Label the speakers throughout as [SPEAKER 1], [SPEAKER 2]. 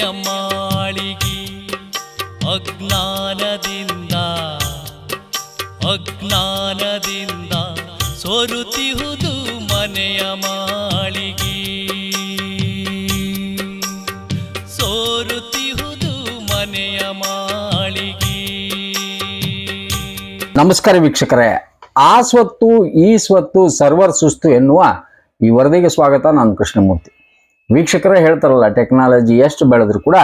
[SPEAKER 1] ಮನೆಯ ಮಾಳಿಗೆ ಅಜ್ಞಾನದಿಂದ ಅಜ್ಞಾನದಿಂದ ಸೊರುತಿಹುದು ಮನೆಯ ಮಾಳಿಗೆ. ಸೋರುತಿಹುದು ಮನೆಯ ಮಾಳಿಗೆ.
[SPEAKER 2] ನಮಸ್ಕಾರ ವೀಕ್ಷಕರೇ. ಆ ಸ್ವತ್ತು, ಈ ಸ್ವತ್ತು ಸರ್ವರ್ ಸುಸ್ತು ಎನ್ನುವ ಈ ವರದಿಗೆ ಸ್ವಾಗತ ನಾನು ಕೃಷ್ಣಮೂರ್ತಿ. ವೀಕ್ಷಕರೇ ಹೇಳ್ತಾರಲ್ಲ ಟೆಕ್ನಾಲಜಿ ಎಷ್ಟು ಬೆಳೆದ್ರು ಕೂಡ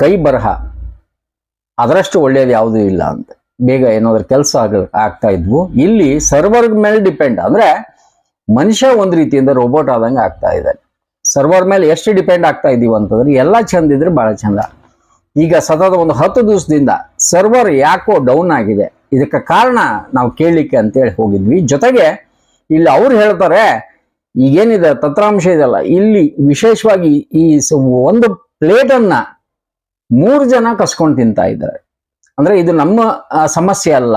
[SPEAKER 2] ಕೈ ಬರಹ, ಅದರಷ್ಟು ಒಳ್ಳೆಯದು ಯಾವುದೂ ಇಲ್ಲ ಅಂತ. ಬೇಗ ಏನಾದ್ರೂ ಕೆಲಸ ಆಗ, ಆಗ್ತಾ ಇದ್ವು. ಇಲ್ಲಿ ಸರ್ವರ್ ಮೇಲೆ ಡಿಪೆಂಡ್ ಅಂದ್ರೆ ಮನುಷ್ಯ ಒಂದು ರೀತಿಯಿಂದ ರೋಬೋಟ್ ಆದಂಗೆ ಆಗ್ತಾ ಇದೆ ಸರ್ವರ್ ಮೇಲೆ ಎಷ್ಟು ಡಿಪೆಂಡ್ ಆಗ್ತಾ ಇದೀವಿ ಅಂತಂದ್ರೆ ಎಲ್ಲ ಚಂದ ಇದ್ರೆ ಬಹಳ ಚಂದ. ಈಗ ಸತತ ಒಂದು ಹತ್ತು ದಿವಸದಿಂದ ಸರ್ವರ್ ಯಾಕೋ ಡೌನ್ ಆಗಿದೆ. ಇದಕ್ಕೆ ಕಾರಣ ನಾವು ಕೇಳಲಿಕ್ಕೆ ಅಂತೇಳಿ ಹೋಗಿದ್ವಿ. ಜೊತೆಗೆ ಇಲ್ಲಿ ಅವ್ರು ಹೇಳ್ತಾರೆ ಈಗೇನಿದೆ, ತತ್ರಾಂಶ ಇದೆಲ್ಲ ಇಲ್ಲಿ ವಿಶೇಷವಾಗಿ ಈ ಒಂದು ಪ್ಲೇಟನ್ನ ಮೂರು ಜನ ಕಸ್ಕೊಂಡು ತಿಂತಾ ಇದ್ದಾರೆ. ಅಂದ್ರೆ ಇದು ನಮ್ಮ ಸಮಸ್ಯೆ ಅಲ್ಲ.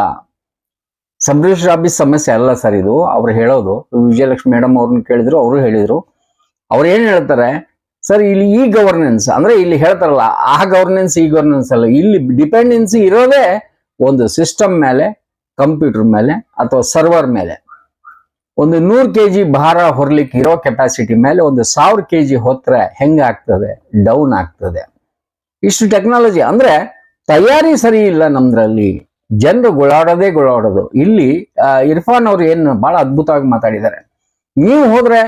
[SPEAKER 2] ಸಬ್ ಆಫೀಸ್ ಸಮಸ್ಯೆ ಅಲ್ಲ ಸರ್ ಇದು, ಅವ್ರು ಹೇಳೋದು. ವಿಜಯಲಕ್ಷ್ಮಿ ಮೇಡಮ್ ಅವ್ರನ್ನ ಕೇಳಿದ್ರು, ಅವರು ಹೇಳಿದ್ರು. ಅವ್ರು ಏನು ಹೇಳ್ತಾರೆ, ಸರ್ ಇಲ್ಲಿ ಈ ಗವರ್ನೆನ್ಸ್ ಅಂದ್ರೆ ಇಲ್ಲಿ ಹೇಳ್ತಾರಲ್ಲ, ಆ ಗವರ್ನೆನ್ಸ್ ಈ ಗವರ್ನೆನ್ಸ್ ಅಲ್ಲ. ಇಲ್ಲಿ ಡಿಪೆಂಡೆನ್ಸಿ ಇರೋದೇ ಒಂದು ಸಿಸ್ಟಮ್ ಮೇಲೆ ಕಂಪ್ಯೂಟರ್ ಮೇಲೆ, ಅಥವಾ ಸರ್ವರ್ ಮೇಲೆ. ಒಂದು ನೂರು ಕೆ ಜಿ ಭಾರ ಹೊರ್ಲಿಕ್ಕೆ ಇರೋ ಕೆಪಾಸಿಟಿ ಮೇಲೆ ಒಂದು ಸಾವಿರ ಕೆ ಜಿ ಹೊತ್ತರೆ ಹೆಂಗಾಗ್ತದೆ ಡೌನ್ ಆಗ್ತದೆ. ಇಷ್ಟು ಟೆಕ್ನಾಲಜಿ ಅಂದ್ರೆ ತಯಾರಿ ಸರಿ ಇಲ್ಲ ನಮ್ದ್ರಲ್ಲಿ. ಜನರು ಗೊಳಾಡೋದೇ ಗುಳಾಡೋದು. ಇಲ್ಲಿ ಇರ್ಫಾನ್ ಅವ್ರು ಏನು ಬಹಳ ಅದ್ಭುತವಾಗಿ ಮಾತಾಡಿದ್ದಾರೆ. ನೀವು ಹೋದ್ರೆ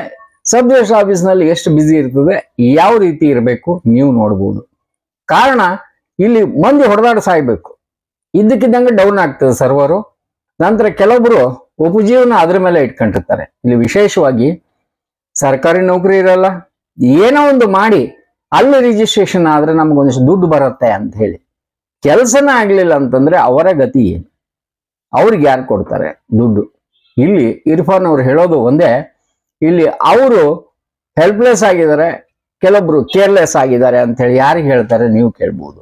[SPEAKER 2] ಸಬ್ ರಿಜಿಸ್ಟರ್ ಆಫೀಸ್ನಲ್ಲಿ ಎಷ್ಟು ಬಿಸಿ ಇರ್ತದೆ, ಯಾವ ರೀತಿ ಇರಬೇಕು ನೀವು ನೋಡ್ಬೋದು. ಕಾರಣ, ಇಲ್ಲಿ ಮಂದಿ ಹೊಡೆದಾಡ ಸಾಯ್ಬೇಕು. ಇದ್ದಕ್ಕಿದ್ದಂಗೆ ಡೌನ್ ಆಗ್ತದೆ ಸರ್ವರು ನಂತರ ಕೆಲವೊಬ್ರು ಉಪಜೀವನ ಅದ್ರ ಮೇಲೆ ಇಟ್ಕೊಂಡಿರ್ತಾರೆ. ಇಲ್ಲಿ ವಿಶೇಷವಾಗಿ ಸರ್ಕಾರಿ ನೌಕರಿ ಇರಲ್ಲ, ಏನೋ ಒಂದು ಮಾಡಿ ಅಲ್ಲಿ ರಿಜಿಸ್ಟ್ರೇಷನ್ ಆದ್ರೆ ನಮ್ಗೊಂದಿಷ್ಟು ದುಡ್ಡು ಬರುತ್ತೆ ಅಂತ ಹೇಳಿ. ಕೆಲಸನ ಆಗ್ಲಿಲ್ಲ ಅಂತಂದ್ರೆ ಅವರ ಗತಿ ಏನು? ಅವ್ರಿಗೆ ಯಾರು ಕೊಡ್ತಾರೆ ದುಡ್ಡು? ಇಲ್ಲಿ ಇರ್ಫಾನ್ ಅವ್ರು ಹೇಳೋದು ಒಂದೇ, ಇಲ್ಲಿ ಅವರು ಹೆಲ್ಪ್ಲೆಸ್ ಆಗಿದ್ದಾರೆ ಕೆಲವೊಬ್ರು ಕೇರ್ಲೆಸ್ ಆಗಿದ್ದಾರೆ ಅಂತ ಹೇಳಿ ಯಾರಿಗೆ ಹೇಳ್ತಾರೆ? ನೀವು ಕೇಳ್ಬೋದು.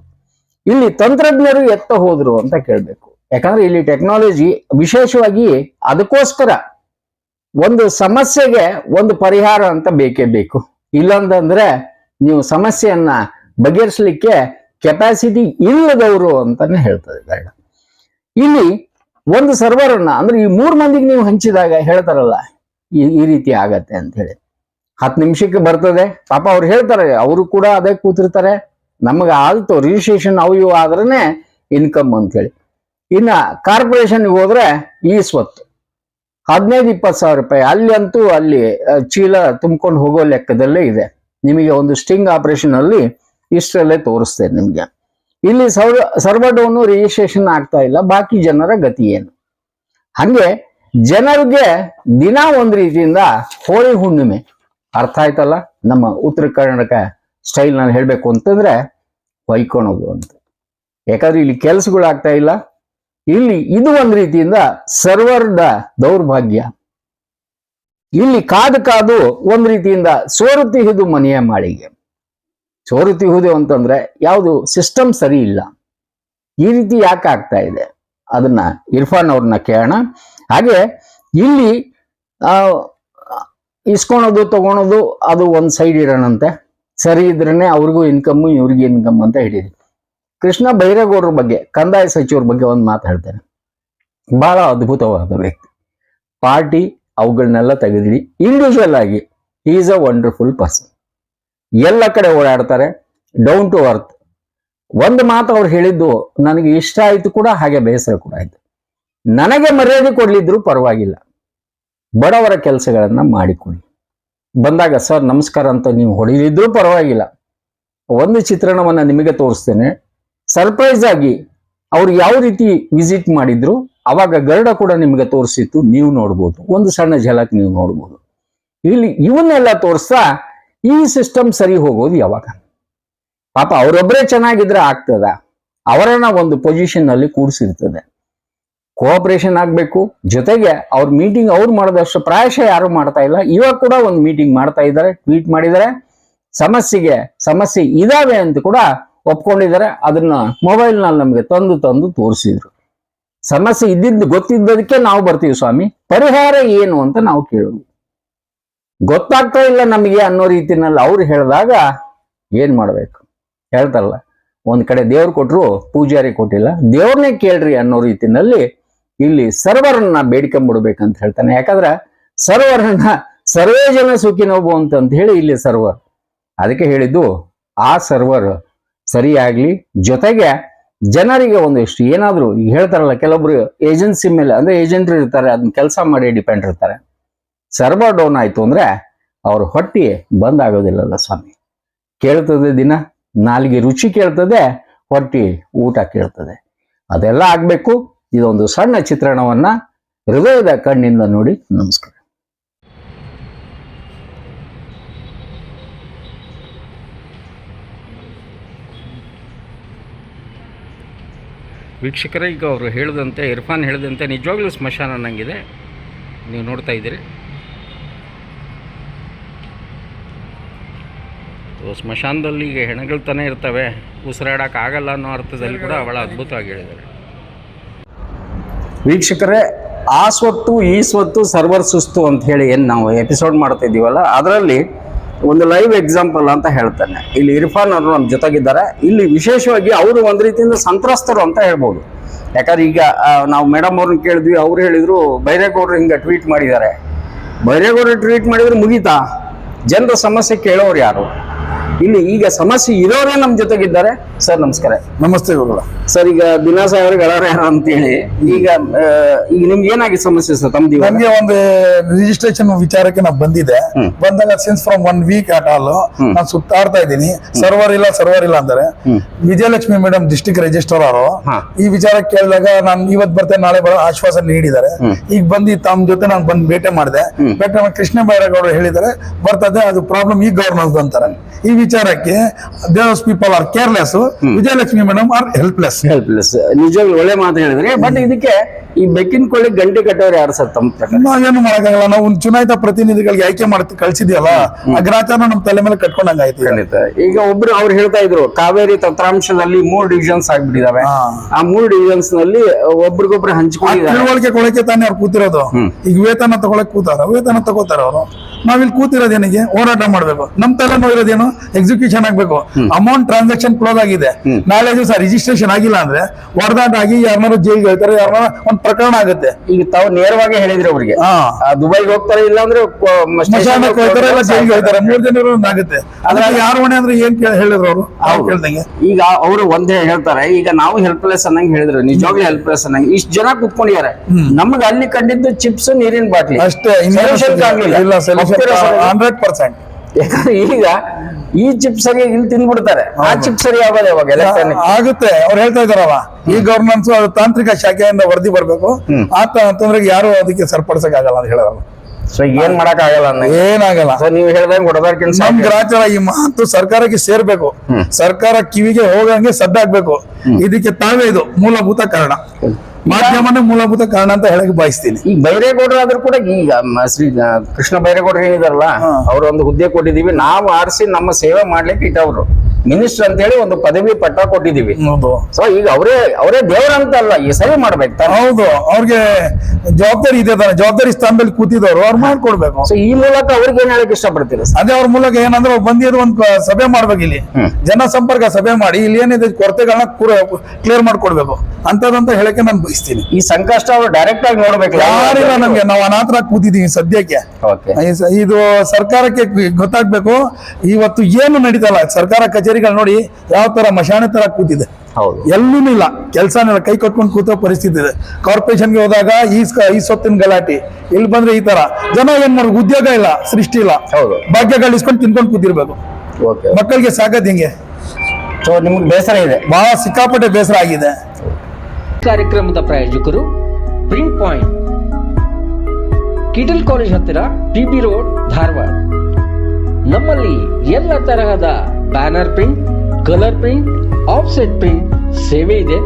[SPEAKER 2] ಇಲ್ಲಿ ತಂತ್ರಜ್ಞರು ಎತ್ತ ಹೋದ್ರು ಅಂತ ಕೇಳ್ಬೇಕು. ಯಾಕಂದ್ರೆ ಇಲ್ಲಿ ಟೆಕ್ನಾಲಜಿ ವಿಶೇಷವಾಗಿ ಅದಕ್ಕೋಸ್ಕರ ಒಂದು ಸಮಸ್ಯೆಗೆ ಒಂದು ಪರಿಹಾರ ಅಂತ ಬೇಕೇ ಬೇಕು. ಇಲ್ಲಂತಂದ್ರೆ ನೀವು ಸಮಸ್ಯೆಯನ್ನ ಬಗೆಹರಿಸಲಿಕ್ಕೆ ಕೆಪಾಸಿಟಿ ಇಲ್ಲದವರು ಅಂತಾನೆ ಹೇಳ್ತದೆ ಬೇಡ ಇಲ್ಲಿ ಒಂದು ಸರ್ವರ್ ಅನ್ನ, ಅಂದ್ರೆ ಈ ಮೂರ್ ಮಂದಿಗೆ ನೀವು ಹಂಚಿದಾಗ ಹೇಳ್ತಾರಲ್ಲ, ಈ ರೀತಿ ಆಗತ್ತೆ ಅಂತ ಹೇಳಿ. ಹತ್ತು ನಿಮಿಷಕ್ಕೆ ಬರ್ತದೆ. ಪಾಪ ಅವ್ರು ಹೇಳ್ತಾರೆ, ಅವರು ಕೂಡ ಅದೇ ಕೂತಿರ್ತಾರೆ. ನಮಗೆ ಆಯ್ತು ರಿಜಿಸ್ಟ್ರೇಷನ್ ಅವು ಇವು ಆದ್ರೇನೆ ಇನ್ಕಮ್ ಅಂತ ಹೇಳಿ. ಇನ್ನ ಕಾರ್ಪೊರೇಷನ್ಗೆ ಹೋದ್ರೆ ಈ ಸ್ವತ್ತು. ಹದಿನೈದು, ಇಪ್ಪತ್ತು ಸಾವಿರ ರೂಪಾಯಿ. ಅಲ್ಲಿ ಅಂತೂ ಅಲ್ಲಿ ಚೀಲ ತುಂಬಿಕೊಂಡು ಹೋಗೋ ಲೆಕ್ಕದಲ್ಲೇ ಇದೆ. ನಿಮಗೆ ಒಂದು ಸ್ಟಿಂಗ್ ಆಪರೇಷನ್ ಅಲ್ಲಿ ಇಷ್ಟರಲ್ಲೇ ತೋರಿಸ್ತೇನೆ ನಿಮ್ಗೆ. ಇಲ್ಲಿ ಸರ್ವ ಸರ್ವರ್ ಡೌನು ರಿಜಿಸ್ಟ್ರೇಷನ್ ಆಗ್ತಾ ಇಲ್ಲ. ಬಾಕಿ ಜನರ ಗತಿ ಏನು? ಹಂಗೆ ಜನರಿಗೆ ದಿನ ಒಂದು ರೀತಿಯಿಂದ ಹೋಳಿ ಹುಣ್ಣಿಮೆ. ಅರ್ಥ ಆಯ್ತಲ್ಲ? ನಮ್ಮ ಉತ್ತರ ಕರ್ನಾಟಕ ಸ್ಟೈಲ್ ನಾನು ಹೇಳ್ಬೇಕು ಅಂತಂದ್ರೆ ಹೊಯ್ಕೊಳೋದು ಅಂತ. ಯಾಕಂದ್ರೆ ಇಲ್ಲಿ ಕೆಲಸಗಳು ಆಗ್ತಾ ಇಲ್ಲ. ಇಲ್ಲಿ ಇದು ಒಂದ್ ರೀತಿಯಿಂದ ಸರ್ವರ್ದ ದೌರ್ಭಾಗ್ಯ. ಇಲ್ಲಿ ಕಾದು ಕಾದು ಒಂದ್ ರೀತಿಯಿಂದ ಸೋರುತಿಹುದು ಮನೆಯ ಮಾಳಿಗೆ. ಸೋರುತಿಹುದು ಅಂತಂದ್ರೆ ಯಾವುದು ಸಿಸ್ಟಮ್ ಸರಿ ಇಲ್ಲ. ಈ ರೀತಿ ಯಾಕೆ ಆಗ್ತಾ ಇದೆ? ಅದನ್ನ ಇರ್ಫಾನ್ ಅವ್ರನ್ನ ಕೇಳೋಣ. ಹಾಗೆ ಇಲ್ಲಿ ಆ, ಇಸ್ಕೊಳೋದು ತಗೊಳೋದು ಅದು ಒಂದ್ ಸೈಡ್ ಇರೋಣಂತೆ. ಸರಿ ಇದ್ರೇನೆ ಅವ್ರಿಗೂ ಇನ್ಕಮ್ ಇವ್ರಿಗೆ ಇನ್ಕಮ್ ಅಂತ ಹಿಡೀರಿ ಕೃಷ್ಣ ಬೈರೇಗೌಡರ ಬಗ್ಗೆ, ಕಂದಾಯ ಸಚಿವರ ಬಗ್ಗೆ ಒಂದು ಮಾತು ಹೇಳ್ತೇನೆ. ಬಹಳ ಅದ್ಭುತವಾದ ವ್ಯಕ್ತಿ. ಪಾರ್ಟಿ ಅವುಗಳನ್ನೆಲ್ಲ ತೆಗೆದಿಡಿ ಇಂಡಿವಿಜುವಲ್ ಆಗಿ ಈಸ್ ಅ ವಂಡರ್ಫುಲ್ ಪರ್ಸನ್ ಎಲ್ಲ ಕಡೆ ಓಡಾಡ್ತಾರೆ ಡೌನ್ ಟು ಅರ್ತ್ ಒಂದು ಮಾತು ಅವ್ರು ಹೇಳಿದ್ದು, ನನಗೆ ಇಷ್ಟ ಆಯ್ತು ಕೂಡ, ಹಾಗೆ ಬೇಸರ ಕೂಡ ಆಯ್ತು. ನನಗೆ ಮರ್ಯಾದೆ ಕೊಡ್ಲಿದ್ರು ಪರವಾಗಿಲ್ಲ. ಬಡವರ ಕೆಲಸಗಳನ್ನ ಮಾಡಿಕೊಡಿ. ಬಂದಾಗ, ಸರ್, ನಮಸ್ಕಾರ ಅಂತ ನೀವು ಹೊಡಿಲಿದ್ರು ಪರವಾಗಿಲ್ಲ. ಒಂದು ಚಿತ್ರಣವನ್ನ ನಿಮಗೆ ತೋರಿಸ್ತೇನೆ. ಸರ್ಪ್ರೈಸ್ ಆಗಿ ಅವ್ರು ಯಾವ ರೀತಿ ವಿಸಿಟ್ ಮಾಡಿದ್ರು, ಅವಾಗ ಗರುಡ ಕೂಡ ನಿಮ್ಗೆ ತೋರಿಸಿತ್ತು, ನೀವು ನೋಡ್ಬೋದು. ಒಂದು ಸಣ್ಣ ಝಲಕ್ ನೀವು ನೋಡ್ಬೋದು. ಇಲ್ಲಿ ಇವನ್ನೆಲ್ಲ ತೋರಿಸ್ತಾ ಈ ಸಿಸ್ಟಮ್ ಸರಿ ಹೋಗೋದು ಯಾವಾಗ? ಪಾಪ ಅವರೊಬ್ಬರೇ ಚೆನ್ನಾಗಿದ್ರೆ ಆಗ್ತದ. ಅವರನ್ನ ಒಂದು ಪೊಸಿಷನ್ ಅಲ್ಲಿ ಕೂಡಿಸಿರ್ತದೆ ಕೋಆಪರೇಷನ್ ಆಗ್ಬೇಕು. ಜೊತೆಗೆ ಅವ್ರ ಮೀಟಿಂಗ್ ಅವ್ರು ಮಾಡಿದಷ್ಟು ಪ್ರಾಯಶಃ ಯಾರು ಮಾಡ್ತಾ ಇಲ್ಲ. ಇವಾಗ ಕೂಡ ಒಂದು ಮೀಟಿಂಗ್ ಮಾಡ್ತಾ ಇದ್ದಾರೆ ಟ್ವೀಟ್ ಮಾಡಿದ್ದಾರೆ. ಸಮಸ್ಯೆಗೆ ಸಮಸ್ಯೆ ಇದಾವೆ ಅಂತ ಕೂಡ ಒಪ್ಕೊಂಡಿದ್ದಾರೆ. ಅದನ್ನ ಮೊಬೈಲ್ನಲ್ಲಿ ನಮಗೆ ತಂದು ತಂದು ತೋರಿಸಿದ್ರು. ಸಮಸ್ಯೆ ಇದ್ದಿದ್ದು ಗೊತ್ತಿದ್ದದಕ್ಕೆ ನಾವು ಬರ್ತೀವಿ ಸ್ವಾಮಿ. ಪರಿಹಾರ ಏನು ಅಂತ ನಾವು ಕೇಳೋದು. ಗೊತ್ತಾಗ್ತಾ ಇಲ್ಲ ನಮಗೆ ಅನ್ನೋ ರೀತಿನಲ್ಲಿ ಅವ್ರು ಹೇಳಿದಾಗ ಏನ್ ಮಾಡ್ಬೇಕು? ಹೇಳ್ತಾರಲ್ಲ ಒಂದ್ ಕಡೆ ದೇವ್ರು ಕೊಟ್ರು ಪೂಜಾರಿ ಕೊಟ್ಟಿಲ್ಲ. ದೇವ್ರನ್ನೇ ಕೇಳ್ರಿ ಅನ್ನೋ ರೀತಿನಲ್ಲಿ ಇಲ್ಲಿ ಸರ್ವರನ್ನ ಬೇಡ್ಕೊಂಡ್ಬಿಡ್ಬೇಕಂತ ಹೇಳ್ತಾನೆ. ಯಾಕಂದ್ರೆ ಸರ್ವರನ್ನ ಸರ್ವೇ ಜನ ಸುಖಿನೋಬು ಅಂತ ಹೇಳಿ ಇಲ್ಲಿ ಸರ್ವರ್. ಅದಕ್ಕೆ ಹೇಳಿದ್ದು ಆ ಸರ್ವರ್ ಸರಿಯಾಗ್ಲಿ ಜೊತೆಗೆ ಜನರಿಗೆ ಒಂದಿಷ್ಟು ಏನಾದ್ರು ಹೇಳ್ತಾರಲ್ಲ, ಕೆಲವೊಬ್ರು ಏಜೆನ್ಸಿ ಮೇಲೆ, ಅಂದ್ರೆ ಏಜೆಂಟ್ರು ಇರ್ತಾರೆ, ಅದನ್ನ ಕೆಲಸ ಮಾಡಿ ಡಿಪೆಂಡ್ ಇರ್ತಾರೆ. ಸರ್ವರ್ ಡೌನ್ ಆಯ್ತು ಅಂದ್ರೆ ಅವ್ರ ಹೊಟ್ಟಿ ಬಂದ್ ಆಗೋದಿಲ್ಲಲ್ಲ ಸ್ವಾಮಿ. ಕೇಳ್ತದೆ ದಿನ, ನಾಲ್ಗೆ ರುಚಿ ಕೇಳ್ತದೆ, ಹೊಟ್ಟಿ ಊಟ ಕೇಳ್ತದೆ. ಅದೆಲ್ಲ ಆಗ್ಬೇಕು. ಇದೊಂದು ಸಣ್ಣ ಚಿತ್ರಣವನ್ನ ಹೃದಯದ ಕಣ್ಣಿಂದ ನೋಡಿ ನಮಸ್ಕಾರ. ವೀಕ್ಷಕರೇ, ಈಗ ಅವರು ಹೇಳಿದಂತೆ, ಇರ್ಫಾನ್ ಹೇಳಿದಂತೆ ನಿಜವಾಗ್ಲೂ ಸ್ಮಶಾನ ಅನ್ನಂಗಿದೆ. ನೀವು ನೋಡ್ತಾ ಇದ್ದೀರಿ. ಸ್ಮಶಾನದಲ್ಲಿ ಈಗ ಹೆಣಗಳು ತಾನೇ ಇರ್ತವೆ. ಉಸಿರಾಡಕ್ಕೆ ಆಗಲ್ಲ ಅನ್ನೋ ಅರ್ಥದಲ್ಲಿ ಕೂಡ ಅವಳ ಅದ್ಭುತವಾಗಿ ಹೇಳಿದ್ದಾರೆ. ವೀಕ್ಷಕರೇ, ಆ ಸ್ವತ್ತು, ಈ ಸ್ವತ್ತು ಸರ್ವರ್ ಸುಸ್ತು ಅಂತ ಹೇಳಿ ಏನು ನಾವು ಎಪಿಸೋಡ್ ಮಾಡ್ತಾ ಇದ್ದೀವಲ್ಲ ಅದರಲ್ಲಿ ಒಂದು ಲೈವ್ ಎಕ್ಸಾಂಪಲ್ ಅಂತ ಹೇಳ್ತೇನೆ. ಇಲ್ಲಿ ಇರ್ಫಾನ್ ಅವರು ನಮ್ಮ ಜೊತೆಗಿದ್ದಾರೆ. ಇಲ್ಲಿ ವಿಶೇಷವಾಗಿ ಅವರು ಒಂದು ರೀತಿಯಿಂದ ಸಂತ್ರಸ್ತರು ಅಂತ ಹೇಳ್ಬೋದು. ಯಾಕಂದ್ರೆ ಈಗ ನಾವು ಮೇಡಮ್ ಅವ್ರನ್ನ ಕೇಳಿದ್ವಿ, ಅವ್ರು ಹೇಳಿದ್ರು, ಬೈರೇಗೌಡರು ಹಿಂಗೆ ಟ್ವೀಟ್ ಮಾಡಿದ್ದಾರೆ. ಬೈರೇಗೌಡರು ಟ್ವೀಟ್ ಮಾಡಿದ್ರೆ ಮುಗೀತಾ? ಜನರ ಸಮಸ್ಯೆ ಕೇಳೋರು ಯಾರು? ಇಲ್ಲಿ ಈಗ ಸಮಸ್ಯೆ ಇರೋರೇ ನಮ್ಮ ಜೊತೆಗಿದ್ದಾರೆ. ಸರ್ ನಮಸ್ಕಾರ.
[SPEAKER 3] ನಮಸ್ತೆ ಗುರುಗಳ.
[SPEAKER 2] ಸರ್ ಈಗ ದಿನಾಸ ಸಾಹೇಬ್ರಿಗೆ ಯಾರು ಅಂತೇಳಿ. ಈಗ ಈಗ ನಿಮ್ಗೆ ಏನಾಗಿ ಸಮಸ್ಯೆ ಸರ್ ತಮ್ದು?
[SPEAKER 3] ನಮ್ಗೆ ಒಂದು ರಿಜಿಸ್ಟ್ರೇಷನ್ ವಿಚಾರಕ್ಕೆ ನಾವು ಬಂದಿದೆ ಬಂದಾಗ since from one week at all. ನಾನು ಸುತ್ತಾಡ್ತಾ ಇದ್ದೀನಿ. ಸರ್ವರ್ ಇಲ್ಲ ಸರ್ವರ್ ಇಲ್ಲ ಅಂತಾರೆ ವಿಜಯಲಕ್ಷ್ಮಿ ಮೇಡಮ್ ಡಿಸ್ಟಿಕ್ ರಿಜಿಸ್ಟರ್ ಅವರು ಈ ವಿಚಾರ ಕೇಳಿದಾಗ ನಾನು ಇವತ್ ಬರ್ತೇನೆ ನಾಳೆ ಬರೋ ಆಶ್ವಾಸನೆ ನೀಡಿದ್ದಾರೆ. ಈಗ ಬಂದು ತಮ್ಮ ಜೊತೆ ನಾನು ಬಂದು ಭೇಟಿ ಮಾಡಿದೆ. ಭೇಟಿ ಮಾಡಿ ಕೃಷ್ಣ ಬೈರೇಗೌಡರು ಹೇಳಿದ್ದಾರೆ ಬರ್ತದೆ ಅದು ಪ್ರಾಬ್ಲಮ್ ಈ ಗವರ್ನರ್ ಅಂತಾರೆ ಈ ವಿಚಾರಕ್ಕೆ these people are careless. Vijayalakshmi madam are helpless.
[SPEAKER 2] Helpless. ನಿಜವಾಗ್ಲೂ ಒಳ್ಳೆ ಮಾತು ಹೇಳಿದ್ರಿ. ಬಟ್ ಇದಕ್ಕೆ ಈ ಬೆಕ್ಕಿನ ಕೊಳ್ಳಿ ಗಂಟೆ ಕಟ್ಟೋರು ಯಾರು ಸರ್ ತಮ್ಮ ಪ್ರಕಾರ?
[SPEAKER 3] ನಾವೇನು ಮಾಡಕ್ಕಾಗಲ್ಲ. ನಾವು ಒಂದು ಚುನಾಯಿತ ಪ್ರತಿನಿಧಿಗಳಿಗೆ ಆಯ್ಕೆ ಮಾಡ್ತಿ ಕಳ್ಸಿದ್ಯಲ್ಲ ಅಗ್ರಾಚಾರ ಗ್ರಾಚಾರ ನಮ್ಮ ತಲೆ ಮೇಲೆ ಕಟ್ಕೊಂಡಂಗ ಆಯ್ತು ಈಗ.
[SPEAKER 2] ಖಂಡಿತ. ಈಗ ಒಬ್ರು ಅವ್ರು ಹೇಳ್ತಾ ಇದ್ರು ಕಾವೇರಿ ತಂತ್ರಾಂಶದಲ್ಲಿ ಮೂರು ಡಿವಿಷನ್ಸ್ ಆಗ್ಬಿಟ್ಟಿದಾವೆ. ಆ ಮೂರು ಡಿವಿಷನ್ಸ್ನಲ್ಲಿ ಒಬ್ರಿಗೊಬ್ರು ಹಂಚ್ಕೊಂಡಿದ್ದಾರೆ.
[SPEAKER 3] ತಿಳುವಳಿಕೆ ಕೊಡಕ್ಕೆ ತಾನೇ ಅವ್ರು ಕೂತಿರೋದು. ಈಗ ವೇತನ ತಗೊಳಕ್ ಕೂತಾರ. ವೇತನ ತಗೋತಾರ ಅವರು. ನಾವಿಲ್ಲಿ ಕೂತಿರೋದೇನಿಗೆ ಹೋರಾಟ ಮಾಡ್ಬೇಕು. ನಮ್ ತಲೆ ನೋಡಿರೋದೇನು ಎಕ್ಸಿಕ್ಯೂಷನ್ ಆಗ್ಬೇಕು. ಅಮೌಂಟ್ ಟ್ರಾನ್ಸಾಕ್ಷನ್ ಕ್ಲೋಸ್ ಆಗಿದೆ. ನಾಳೆ ದಿವಸ ರಿಜಿಸ್ಟ್ರೇಷನ್ ಆಗಿಲ್ಲ ಅಂದ್ರೆ ಹೊಡೆದಾಟ ಆಗಿ ಯಾರನ್ನಾರು ಜೈಲ್ಗೆ ಹೇಳ್ತಾರೆ ಯಾರನ್ನ ಒಂದ್ ಪ್ರಕರಣ ಆಗುತ್ತೆ.
[SPEAKER 2] ಈಗ ತಾವು ನೇರವಾಗಿ ಹೇಳಿದ್ರೆ ಅವ್ರಿಗೆ. ಆ, ದುಬೈಗೆ ಹೋಗ್ತಾರೆ ಇಲ್ಲ ಅಂದ್ರೆ
[SPEAKER 3] ಸ್ಮಶಾನಕ್ಕೆ ಹೋಗ್ತಾರೆ ಇಲ್ಲ ಜೈಲ್ಗೆ ಮೂರ್ ಜನ ಆಗುತ್ತೆ. ಅದ್ರ ಯಾರು ಹೊಣೆ ಅಂದ್ರೆ ಏನ್ ಹೇಳಿದ್ರು ಅವರು? ಅವ್ರು ಕೇಳ್ದಂಗೆ?
[SPEAKER 2] ಈಗ ಅವರು ಒಂದೇ ಹೇಳ್ತಾರೆ ಈಗ ನಾವು ಹೆಲ್ಪ್ಲೆಸ್ ಅನ್ನಂಗೆ ಹೇಳಿದ್ರು ನಿಜವಾಗ್ಲೂ ಹೆಲ್ಪ್ಲೆಸ್ ಅನ್ನಂಗೆ. ಇಷ್ಟು ಜನ ಕುತ್ಕೊಂಡಿದ್ದಾರೆ. ನಮ್ಗೆ ಅಲ್ಲಿ ಕಂಡಿದ್ದು ಚಿಪ್ಸ್ ನೀರಿನ ಬಾಟ್ಲಿ.
[SPEAKER 3] ಅಷ್ಟೇ ಇಲ್ಲ? ಹಂಡ್ರೆಡ್ ಪರ್ಸೆಂಟ್
[SPEAKER 2] ಯಾಕಂದ್ರೆ ಈಗ ಈ ಚಿಪ್ ಸರಿ ಇಲ್ಲಿ ತಿಂದ್ಬಿಡ್ತಾರೆ. ಆ ಚಿಪ್ ಸರಿ ಆಗೋದು ಇವಾಗ
[SPEAKER 3] ಆಗುತ್ತೆ. ಅವ್ರು ಹೇಳ್ತಾ ಇದಾರಲ್ಲ ಈ ಗವರ್ನೆನ್ಸ್ ಅದು ತಾಂತ್ರಿಕ ಶಾಖೆಯಿಂದ ವರದಿ ಬರ್ಬೇಕು. ಆ ತೊಂದ್ರೆಗೆ ಯಾರು ಅದಕ್ಕೆ ಸರಿಪಡಿಸಕ್ ಆಗಲ್ಲ ಅಂತ ಹೇಳಿದ್ರು
[SPEAKER 2] ಸೊ ಏನ್ ಮಾಡಕ್ ಆಗಲ್ಲ
[SPEAKER 3] ಏನಾಗಲ್ಲ.
[SPEAKER 2] ನೀವು ಹೇಳ್ದಂಗೆ ಹೊಡೆದಾರ್ಕಿನ್
[SPEAKER 3] ನಮ್ ಗ್ರಾಚಾರ ಈ ಮಾತು ಸರ್ಕಾರಕ್ಕೆ ಸೇರ್ಬೇಕು. ಸರ್ಕಾರ ಕಿವಿಗೆ ಹೋಗಂಗೆ ಸದ್ದಾಗ್ಬೇಕು ಇದಕ್ಕೆ ತಾವೇ ಇದು ಮೂಲಭೂತ ಕಾರಣ. ಮಾಧ್ಯಮನೇ ಮೂಲಭೂತ ಕಾರಣ ಅಂತ ಹೇಳಕ್ ಬಯಸ್ತೀನಿ.
[SPEAKER 2] ಈಗ ಬೈರೇಗೌಡರು ಆದ್ರೂ ಕೂಡ ಈಗ ಶ್ರೀ ಕೃಷ್ಣ ಬೈರೇಗೌಡರು ಏನಿದಾರಲ್ಲ. ಅವ್ರ ಒಂದು ಹುದ್ದೆ ಕೊಟ್ಟಿದೀವಿ. ನಾವು ಆರಿಸಿ ನಮ್ಮ ಸೇವೆ ಮಾಡ್ಲಿಕ್ಕೆ ಇಟ್ಟವ್ರು. ಮಿನಿಸ್ಟರ್ ಅಂತ ಹೇಳಿ ಒಂದು ಪದವಿ ಪಟ್ಟ ಕೊಟ್ಟಿದೀವಿ
[SPEAKER 3] ಹೌದು.
[SPEAKER 2] ಸೊ ಈಗ ಅವರೇ ಅವರೇ ದೇವರಂತ ಅಲ್ಲ ಈ ಸರಿ ಮಾಡ್ಬೇಕು ತಾನೆ.
[SPEAKER 3] ಹೌದು ಅವ್ರಿಗೆ ಜವಾಬ್ದಾರಿ ಇದೆ ತಾನೆ ಜವಾಬ್ದಾರಿ ಸ್ಥಾನದಲ್ಲಿ ಕೂತಿದವರು ಅವ್ರು ಮಾಡ್ಕೊಡ್ಬೇಕು.
[SPEAKER 2] ಸೊ ಈ ಮೂಲಕ ಅವ್ರಿಗೆ ಏನ್ ಹೇಳಕ್ ಇಷ್ಟಪಡ್ತೀರಿ?
[SPEAKER 3] ಅದೇ ಅವ್ರ ಮೂಲಕ ಏನಂದ್ರೆ ಅವ್ರು ಬಂದಿದ್ದು ಒಂದು ಸಭೆ ಮಾಡ್ಬೇಕು ಇಲ್ಲಿ.
[SPEAKER 2] ಜನಸಂಪರ್ಕ
[SPEAKER 3] ಜನ ಸಂಪರ್ಕ ಸಭೆ ಮಾಡಿ ಇಲ್ಲಿ ಏನಿದೆ ಕೊರತೆಗಳನ್ನ ಕ್ಲಿಯರ್ ಮಾಡ್ಕೊಡ್ಬೇಕು. ಅಂತದಂತ ಹೇಳಕ್ಕೆ ನಾನು ಬಯಸ್ತೀನಿ.
[SPEAKER 2] ಈ ಸಂಕಷ್ಟ ಅವ್ರು ಡೈರೆಕ್ಟ್ ಆಗಿ ನೋಡ್ಬೇಕು.
[SPEAKER 3] ಯಾರಿಲ್ಲ ನಮ್ಗೆ ನಾವು ಅನಾಥರ ಕೂತಿದೀವಿ ಸದ್ಯಕ್ಕೆ. ಇದು ಸರ್ಕಾರಕ್ಕೆ ಗೊತ್ತಾಗ್ಬೇಕು ಇವತ್ತು ಏನು ನಡೀತಲ್ಲ ಸರ್ಕಾರ ಕಚೇರಿಗಳು ನೋಡಿ ಯಾವ ತರ ಮಶಾನೆ ತರ ಕೂತಿದೆ.
[SPEAKER 2] ಹೌದು.
[SPEAKER 3] ಎಲ್ಲೂ ಇಲ್ಲ. ಕೆಲಸ ಕೈ ಕಟ್ಕೊಂಡು ಕೂತ ಪರಿಸ್ಥಿತಿ ಇದೆ. ಕಾರ್ಪೊರೇಷನ್ಗೆ ಹೋದಾಗ ಈ ಈ ಸೊತ್ತಿನ ಗಲಾಟೆ. ಇಲ್ಲಿ ಬಂದ್ರೆ ಈ ತರ. ಜನ ಏನ್ ಮಾಡ್ಬೇಕು ಉದ್ಯೋಗ ಇಲ್ಲ. ಸೃಷ್ಟಿ ಇಲ್ಲ.
[SPEAKER 2] ಹೌದು.
[SPEAKER 3] ಭಾಗ್ಯಗಳು ಇಸ್ಕೊಂಡು ತಿನ್ಕೊಂಡು ಕೂತಿರ್ಬೇಕು.
[SPEAKER 2] ಓಕೆ.
[SPEAKER 3] ಮಕ್ಕಳಿಗೆ ಸಾಗದ್ ಹಿಂಗೆ?
[SPEAKER 2] ಸೊ ನಿಮ್ಗೆ ಬೇಸರ ಇದೆ?
[SPEAKER 3] ಬಹಳ ಸಿಕ್ಕಾಪಟ್ಟೆ ಬೇಸರ ಆಗಿದೆ.
[SPEAKER 4] ಕಾರ್ಯಕ್ರಮದ ಪ್ರಾಯೋಜಕರು ಪ್ರಿಂಟ್ ಪಾಯಿಂಟ್ ಕಿಟಲ್ ಕಾಲೇಜ್ ಹತ್ತಿರ ಟಿಬಿ ರೋಡ್ ಧಾರವಾಡ. ನಮ್ಮಲ್ಲಿ ಎಲ್ಲ ತರಹದ banner print colour print offset print ಸೇವೆ ಇದೆ.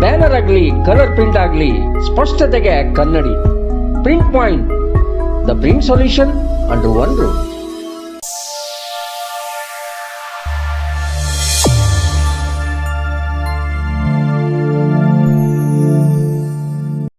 [SPEAKER 4] ಬ್ಯಾನರ್ ಆಗಲಿ, ಕಲರ್ ಪ್ರಿಂಟ್ ಆಗಲಿ, ಸ್ಪಷ್ಟತೆಗೆ ಕನ್ನಡಿ. Print point, the print solution under one room.